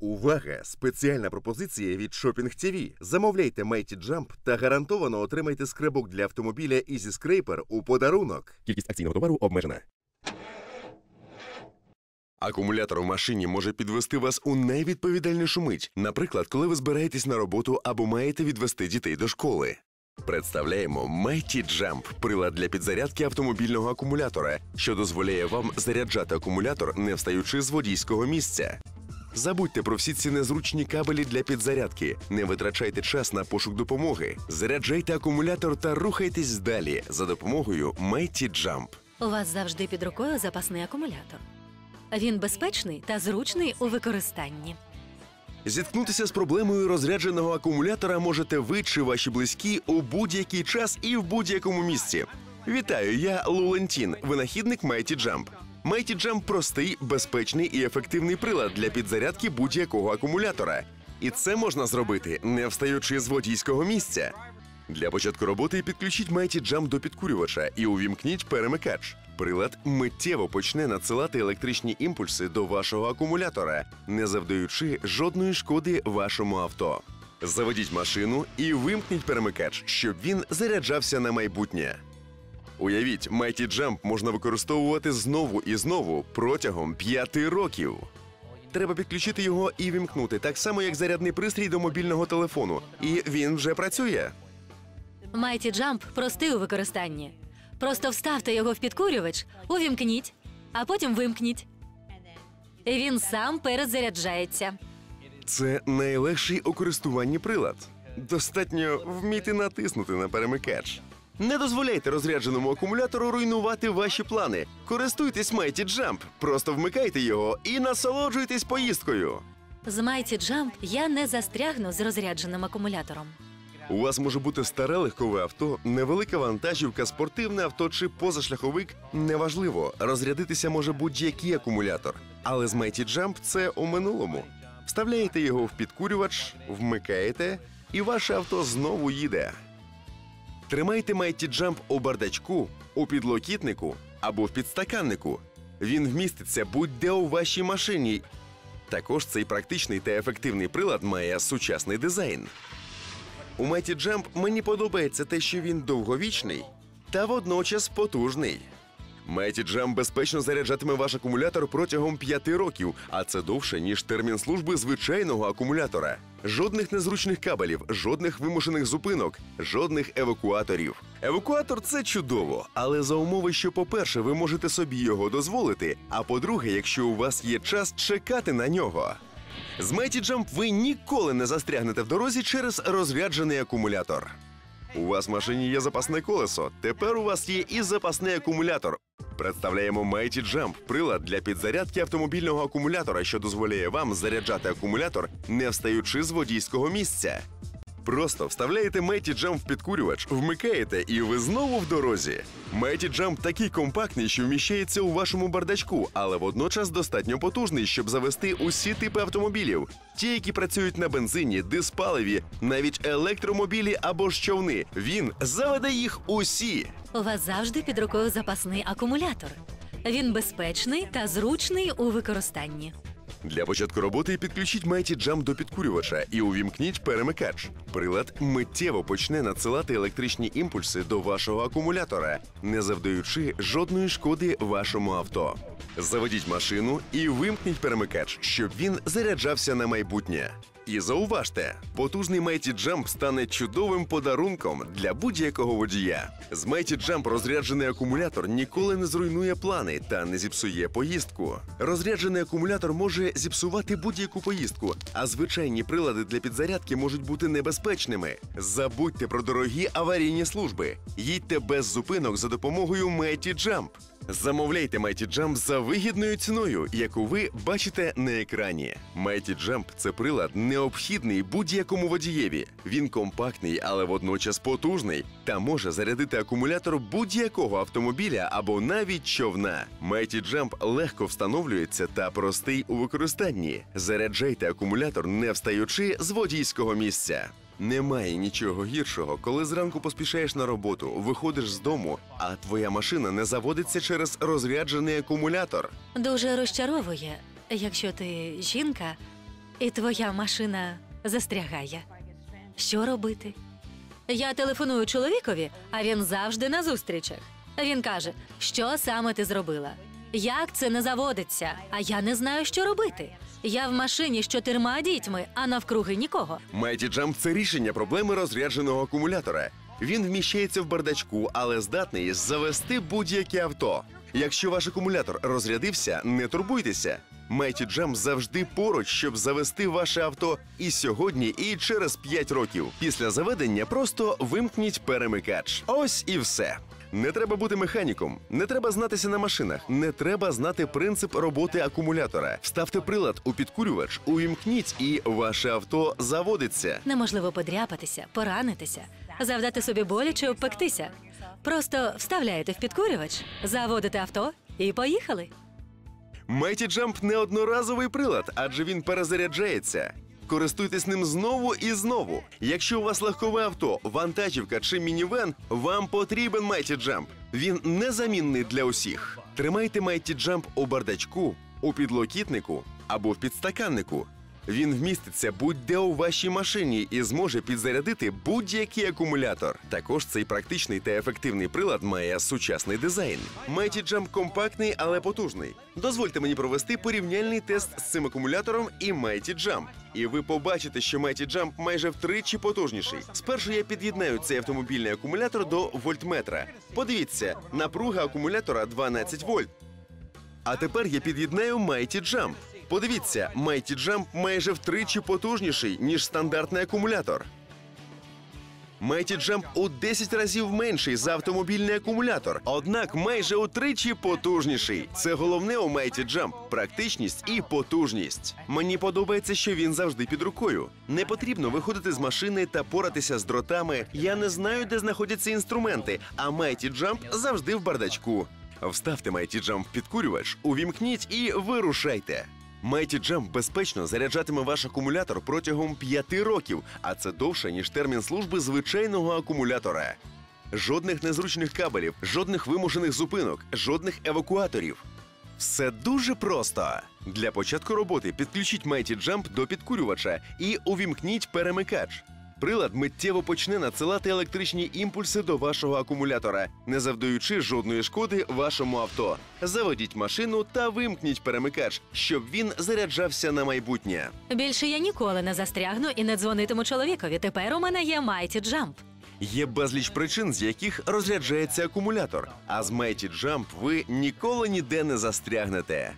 Увага! Спеціальна пропозиція від Shopping TV. Замовляйте Mighty Jump та гарантовано отримайте скребок для автомобіля Easy Scraper у подарунок. Кількість акційного товару обмежена. Акумулятор в машині може підвести вас у найвідповідальнішу мить, наприклад, коли ви збираєтесь на роботу або маєте відвести дітей до школи. Представляємо Mighty Jump – прилад для підзарядки автомобільного акумулятора, що дозволяє вам заряджати акумулятор, не встаючи з водійського місця. Забудьте про всі ці незручні кабелі для підзарядки. Не витрачайте час на пошук допомоги. Заряджайте акумулятор та рухайтесь далі за допомогою Mighty Jump. У вас завжди під рукою запасний акумулятор. Він безпечний та зручний у використанні. Зіткнутися з проблемою розрядженого акумулятора можете ви чи ваші близькі у будь-який час і в будь-якому місці. Вітаю, я Лулентін, винахідник Mighty Jump. Mighty Jump – простий, безпечний і ефективний прилад для підзарядки будь-якого акумулятора. І це можна зробити, не встаючи з водійського місця. Для початку роботи підключіть Mighty Jump до підкурювача і увімкніть перемикач. Прилад миттєво почне надсилати електричні імпульси до вашого акумулятора, не завдаючи жодної шкоди вашому авто. Заведіть машину і вимкніть перемикач, щоб він заряджався на майбутнє. Уявіть, Mighty Jump можна використовувати знову і знову протягом п'яти років. Треба підключити його і вімкнути, так само як зарядний пристрій до мобільного телефону. І він вже працює. Mighty Jump простий у використанні. Просто вставте його в підкурювач, увімкніть, а потім вимкніть. І він сам перезаряджається. Це найлегший у користуванні прилад. Достатньо вміти натиснути на перемикач. Не дозволяйте розрядженому акумулятору руйнувати ваші плани. Користуйтесь Mighty Jump, просто вмикайте його і насолоджуйтесь поїздкою. З Mighty Jump я не застрягну з розрядженим акумулятором. У вас може бути старе легкове авто, невелика вантажівка, спортивне авто чи позашляховик. Неважливо, розрядитися може будь-який акумулятор. Але з Mighty Jump це у минулому. Вставляєте його в підкурювач, вмикаєте, і ваше авто знову їде. Тримайте Mighty Jump у бардачку, у підлокітнику або в підстаканнику. Він вміститься будь-де у вашій машині. Також цей практичний та ефективний прилад має сучасний дизайн. У Mighty Jump мені подобається те, що він довговічний та водночас потужний. Mighty Jump безпечно заряджатиме ваш акумулятор протягом 5 років, а це довше, ніж термін служби звичайного акумулятора. Жодних незручних кабелів, жодних вимушених зупинок, жодних евакуаторів. Евакуатор це чудово, але за умови, що, по-перше, ви можете собі його дозволити, а по-друге, якщо у вас є час чекати на нього. З Mighty Jump ви ніколи не застрягнете в дорозі через розряджений акумулятор. У вас в машині є запасне колесо. Тепер у вас є і запасний акумулятор. Представляємо Mighty Jump – прилад для підзарядки автомобільного акумулятора, що дозволяє вам заряджати акумулятор, не встаючи з водійського місця. Просто вставляєте Mighty Jump в підкурювач, вмикаєте, і ви знову в дорозі. Mighty Jump такий компактний, що вміщається у вашому бардачку, але водночас достатньо потужний, щоб завести усі типи автомобілів: ті, які працюють на бензині, диспаливі, навіть електромобілі або ж човни. Він заведе їх усі. У вас завжди під рукою запасний акумулятор. Він безпечний та зручний у використанні. Для початку роботи підключіть Mighty Jump до підкурювача і увімкніть перемикач. Прилад миттєво почне надсилати електричні імпульси до вашого акумулятора, не завдаючи жодної шкоди вашому авто. Заведіть машину і вимкніть перемикач, щоб він заряджався на майбутнє. І зауважте, потужний Mighty Jump стане чудовим подарунком для будь-якого водія. З Mighty Jump розряджений акумулятор ніколи не зруйнує плани та не зіпсує поїздку. Розряджений акумулятор може зіпсувати будь-яку поїздку, а звичайні прилади для підзарядки можуть бути небезпечними. Забудьте про дорогі аварійні служби. Їдьте без зупинок за допомогою Mighty Jump. Замовляйте Mighty Jump за вигідною ціною, яку ви бачите на екрані. Mighty Jump – це прилад необхідний будь-якому водієві. Він компактний, але водночас потужний та може зарядити акумулятор будь-якого автомобіля або навіть човна. Mighty Jump легко встановлюється та простий у використанні. Заряджайте акумулятор, не встаючи з водійського місця. Немає нічого гіршого, коли зранку поспішаєш на роботу, виходиш з дому, а твоя машина не заводиться через розряджений акумулятор. Дуже розчаровує, якщо ти жінка і твоя машина застрягає. Що робити? Я телефоную чоловікові, а він завжди на зустрічах. Він каже, що саме ти зробила? Як це не заводиться? А я не знаю, що робити. Я в машині з чотирма дітьми, а навкруги нікого. Mighty Jump – це рішення проблеми розрядженого акумулятора. Він вміщається в бардачку, але здатний завести будь-яке авто. Якщо ваш акумулятор розрядився, не турбуйтеся. Mighty Jump завжди поруч, щоб завести ваше авто і сьогодні, і через 5 років. Після заведення просто вимкніть перемикач. Ось і все. Не треба бути механіком, не треба знатися на машинах, не треба знати принцип роботи акумулятора. Вставте прилад у підкурювач, увімкніть, і ваше авто заводиться. Неможливо подряпатися, поранитися, завдати собі болі чи обпектися. Просто вставляєте в підкурювач, заводите авто і поїхали. Mighty Jump – не одноразовий прилад, адже він перезаряджається. Користуйтесь ним знову і знову. Якщо у вас легкове авто, вантажівка чи мінівен, вам потрібен Mighty Jump. Він незамінний для усіх. Тримайте Mighty Jump у бардачку, у підлокітнику або в підстаканнику. Він вміститься будь-де у вашій машині і зможе підзарядити будь-який акумулятор. Також цей практичний та ефективний прилад має сучасний дизайн. Mighty Jump компактний, але потужний. Дозвольте мені провести порівняльний тест з цим акумулятором і Mighty Jump. І ви побачите, що Mighty Jump майже втричі потужніший. Спершу я під'єднаю цей автомобільний акумулятор до вольтметра. Подивіться, напруга акумулятора 12 вольт. А тепер я під'єднаю Mighty Jump. Подивіться, Mighty Jump майже втричі потужніший, ніж стандартний акумулятор. Mighty Jump у 10 разів менший за автомобільний акумулятор, однак майже утричі потужніший. Це головне у Mighty Jump – практичність і потужність. Мені подобається, що він завжди під рукою. Не потрібно виходити з машини та поратися з дротами. Я не знаю, де знаходяться інструменти, а Mighty Jump завжди в бардачку. Вставте Mighty Jump в підкурювач, увімкніть і вирушайте. Mighty Jam безпечно заряджатиме ваш акумулятор протягом 5 років, а це довше, ніж термін служби звичайного акумулятора. Жодних незручних кабелів, жодних вимушених зупинок, жодних евакуаторів. Все дуже просто. Для початку роботи підключіть Mighty Jump до підкурювача і увімкніть перемикач. Прилад миттєво почне надсилати електричні імпульси до вашого акумулятора, не завдаючи жодної шкоди вашому авто. Заведіть машину та вимкніть перемикач, щоб він заряджався на майбутнє. Більше я ніколи не застрягну і не дзвонитиму чоловікові. Тепер у мене є Mighty Jump. Є безліч причин, з яких розряджається акумулятор. А з Mighty Jump ви ніколи ніде не застрягнете.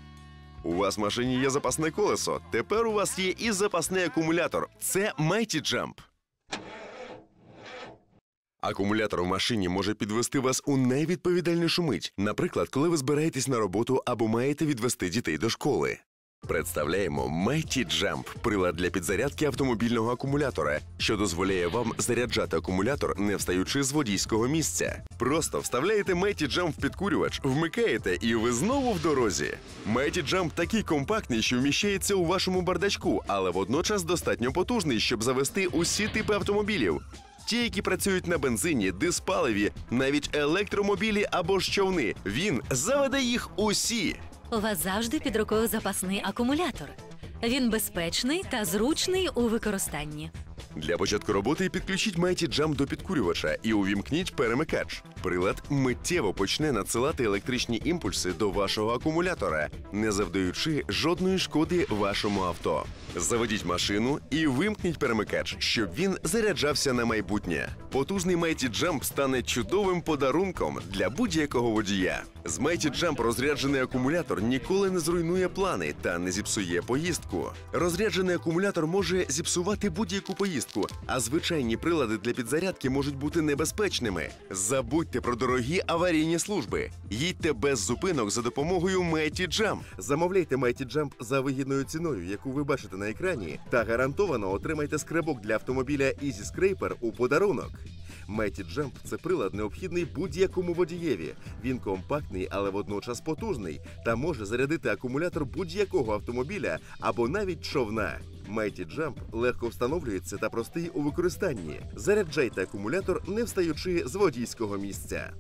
У вас в машині є запасне колесо. Тепер у вас є і запасний акумулятор. Це Mighty Jump. Акумулятор в машині може підвести вас у найвідповідальнішу мить, наприклад, коли ви збираєтесь на роботу або маєте відвести дітей до школи. Представляємо Mighty Jump – прилад для підзарядки автомобільного акумулятора, що дозволяє вам заряджати акумулятор, не встаючи з водійського місця. Просто вставляєте Mighty Jump в підкурювач, вмикаєте, і ви знову в дорозі. Mighty Jump такий компактний, що вміщається у вашому бардачку, але водночас достатньо потужний, щоб завести усі типи автомобілів. Ті, які працюють на бензині, диспаливі, навіть електромобілі або ж човни. Він заведе їх усі. У вас завжди під рукою запасний акумулятор. Він безпечний та зручний у використанні. Для початку роботи підключіть Mighty Jump до підкурювача і увімкніть перемикач. Прилад миттєво почне надсилати електричні імпульси до вашого акумулятора, не завдаючи жодної шкоди вашому авто. Заведіть машину і вимкніть перемикач, щоб він заряджався на майбутнє. Потужний Mighty Jump стане чудовим подарунком для будь-якого водія. З Mighty Jump розряджений акумулятор ніколи не зруйнує плани та не зіпсує поїздку. Розряджений акумулятор може зіпсувати будь-яку поїздку, а звичайні прилади для підзарядки можуть бути небезпечними. Забудьте про дорогі аварійні служби. Їдьте без зупинок за допомогою Mighty Jump. Замовляйте Mighty Jump за вигідною ціною, яку ви бачите на екрані, та гарантовано отримайте скребок для автомобіля Easy Scraper у подарунок. Mighty Jump – це прилад необхідний будь-якому водієві. Він компактний, але водночас потужний та може зарядити акумулятор будь-якого автомобіля або навіть човна. Mighty Jump легко встановлюється та простий у використанні. Заряджайте акумулятор, не встаючи з водійського місця.